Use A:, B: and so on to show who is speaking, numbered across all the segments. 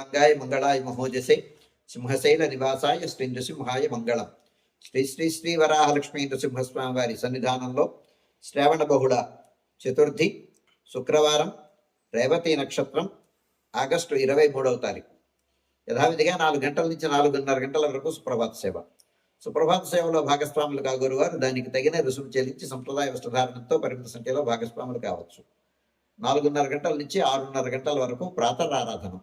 A: మంగాయ మంగళాయ మహోజసే సింహశైల నివాసాయ శ్రీ నృసింహాయ మంగళం శ్రీ శ్రీ శ్రీ వరాహలక్ష్మీ నృసింహస్వామి వారి సన్నిధానంలో శ్రావణ బహుళ చతుర్థి శుక్రవారం రేవతి నక్షత్రం ఆగస్టు ఇరవై మూడవ తారీఖు యథావిధిగా నాలుగు గంటల నుంచి నాలుగున్నర గంటల వరకు సుప్రభాత సేవ. సుప్రభాత సేవలో భాగస్వాములు కాగోరు వారు దానికి తగిన రుసుము చెల్లించి సంప్రదాయ వస్త్రధారణతో పరిమిత సంఖ్యలో భాగస్వాములు కావచ్చు. నాలుగున్నర గంటల నుంచి ఆరున్నర గంటల వరకు ప్రాతరారాధనం.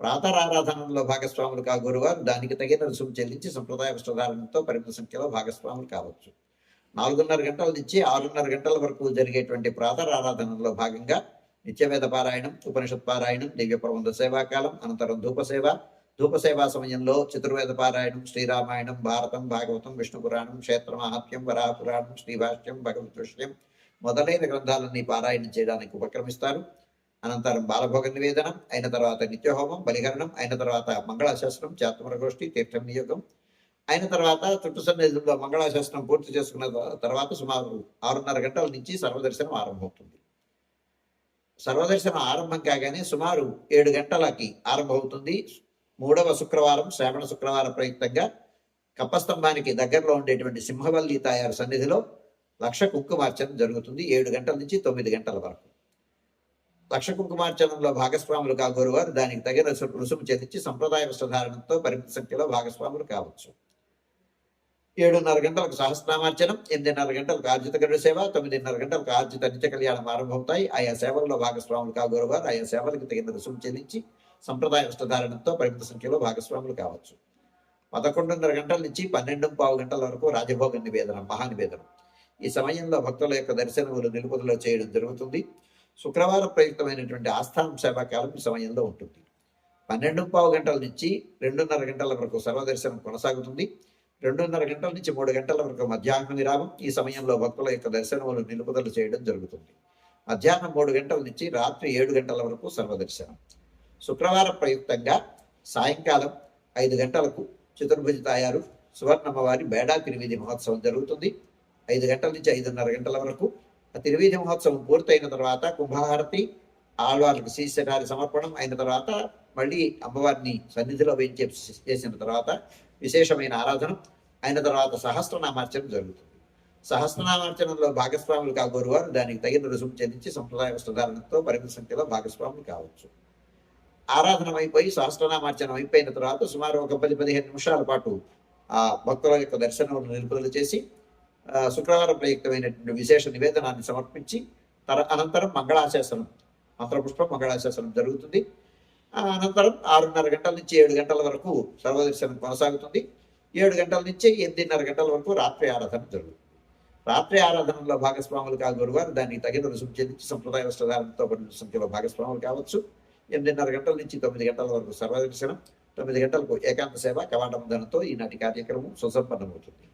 A: ప్రాతరారాధనలో భాగస్వాములు కా గురువారు దానికి తగిన రుసుము చెల్లించి సంప్రదాయ వస్త్రధారణతో పరిమిత సంఖ్యలో భాగస్వాములు కావచ్చు. నాలుగున్నర గంటల నుంచి ఆరున్నర గంటల వరకు జరిగేటువంటి ప్రాతరారాధనలో భాగంగా నిత్యవేద పారాయణం ఉపనిషత్ పారాయణం దివ్య ప్రబంధ సేవాకాలం అనంతరం ధూపసేవ ధూపసేవా సమయంలో చతుర్వేద పారాయణం శ్రీరామాయణం భారతం భాగవతం విష్ణు పురాణం క్షేత్ర మహాత్మ్యం వరాహ పురాణం శ్రీభాష్యం భగవత్ విషయం మొదలైన గ్రంథాలన్నీ పారాయణం చేయడానికి ఉపక్రమిస్తారు. అనంతరం బాలభోగ నివేదనం అయిన తర్వాత నిత్యహోమం బలిహరణం అయిన తర్వాత మంగళాశాస్త్రం చాతుమర గోష్ఠి తీర్థం నియోగం. అయిన తర్వాత చుట్టు సన్నిధిలో మంగళాశాస్త్రం పూర్తి చేసుకున్న తర్వాత సుమారు ఆరున్నర గంటల నుంచి సర్వదర్శనం ఆరంభమవుతుంది. సర్వదర్శనం ఆరంభం కాగానే సుమారు ఏడు గంటలకి ఆరంభమవుతుంది. మూడవ శుక్రవారం శ్రావణ శుక్రవారం ప్రయుక్తంగా కప్పస్తంభానికి దగ్గరలో ఉండేటువంటి సింహవల్లి తాయారు సన్నిధిలో లక్ష కుంకుమార్చన జరుగుతుంది. ఏడు గంటల నుంచి తొమ్మిది గంటల వరకు. లక్ష కుంకుమార్చనంలో భాగస్వాములు కాగోరు వారు దానికి తగిన రుసు- రుసుము చెల్లించి సంప్రదాయ వస్త్రధారణతో పరిమిత సంఖ్యలో భాగస్వాములు కావచ్చు. ఏడున్నర గంటలకు సహస్రనామార్చనం ఎనిమిదిన్నర గంటలకు ఆర్జిత గరుడ సేవ తొమ్మిదిన్నర గంటలకు ఆర్జిత నిత్య కళ్యాణం ఆరంభమవుతాయి. ఆయా సేవల్లో భాగస్వాములు కాగోరు వారు ఆయా సేవలకు తగిన రుసుము చెల్లించి సంప్రదాయ వస్త్రధారణతో పరిమిత సంఖ్యలో భాగస్వాములు కావచ్చు. పదకొండున్నర గంటల నుంచి పన్నెండు పావు గంటల వరకు రాజభోగ నివేదనం మహానివేదనం. ఈ సమయంలో భక్తుల యొక్క దర్శనములు నిలుపుదల చేయడం జరుగుతుంది. శుక్రవారం ప్రయుక్తమైనటువంటి ఆస్థానం సేవాకాలం ఈ సమయంలో ఉంటుంది. పన్నెండు పావు గంటల నుంచి రెండున్నర గంటల వరకు సర్వదర్శనం కొనసాగుతుంది. రెండున్నర గంటల నుంచి మూడు గంటల వరకు మధ్యాహ్న విరామం ఈ సమయంలో భక్తుల యొక్క దర్శనములు నిలుపుదల చేయడం జరుగుతుంది. మధ్యాహ్నం మూడు గంటల నుంచి రాత్రి ఏడు గంటల వరకు సర్వదర్శనం. శుక్రవారం ప్రయుక్తంగా సాయంకాలం ఐదు గంటలకు చతుర్భుజ తాయారు సువర్ణమ్మవారి బేడా తిరువీధి మహోత్సవం జరుగుతుంది. ఐదు గంటల నుంచి ఐదున్నర గంటల వరకు ఆ తిరువీధి మహోత్సవం పూర్తయిన తర్వాత కుంభహారతి ఆళ్వార్లకు శీర్షకారి సమర్పణం అయిన తర్వాత మళ్ళీ అమ్మవారిని సన్నిధిలో వేయించే చేసిన తర్వాత విశేషమైన ఆరాధన అయిన తర్వాత సహస్రనామార్చన జరుగుతుంది. సహస్రనామార్చనలో భాగస్వాములు కాగోరు వారు దానికి తగిన రుసుము చెల్లించి సంప్రదాయ వస్తుధారణతో పరిమిత సంఖ్యలో భాగస్వాములు కావచ్చు. ఆరాధన అయిపోయి సహస్రనామార్చనం అయిపోయిన తర్వాత సుమారు ఒక పది పదిహేను నిమిషాల పాటు ఆ భక్తుల యొక్క దర్శనం నిలుపుదల చేసి శుక్రవారం ప్రయుక్తమైనటువంటి విశేష నివేదనాన్ని సమర్పించి తర అనంతరం మంగళాశాసనం మంత్రపుష్పం మంగళాశాసనం జరుగుతుంది. అనంతరం ఆరున్నర గంటల నుంచి ఏడు గంటల వరకు సర్వదర్శనం కొనసాగుతుంది. ఏడు గంటల నుంచి ఎనిమిదిన్నర గంటల వరకు రాత్రి ఆరాధన జరుగుతుంది. రాత్రి ఆరాధనలో భాగస్వాములు కాగోరు వారు దానికి తగిన రుసుము చెల్లించి సంప్రదాయ వస్త్రధారణతో పడిన సంఖ్యలో భాగస్వాములు కావచ్చు. ఎనిమిదిన్నర గంటల నుంచి తొమ్మిది గంటల వరకు సర్వదర్శనం తొమ్మిది గంటలకు ఏకాంత సేవ కవాటం ఈనాటి కార్యక్రమం సుసంపన్నమవుతుంది.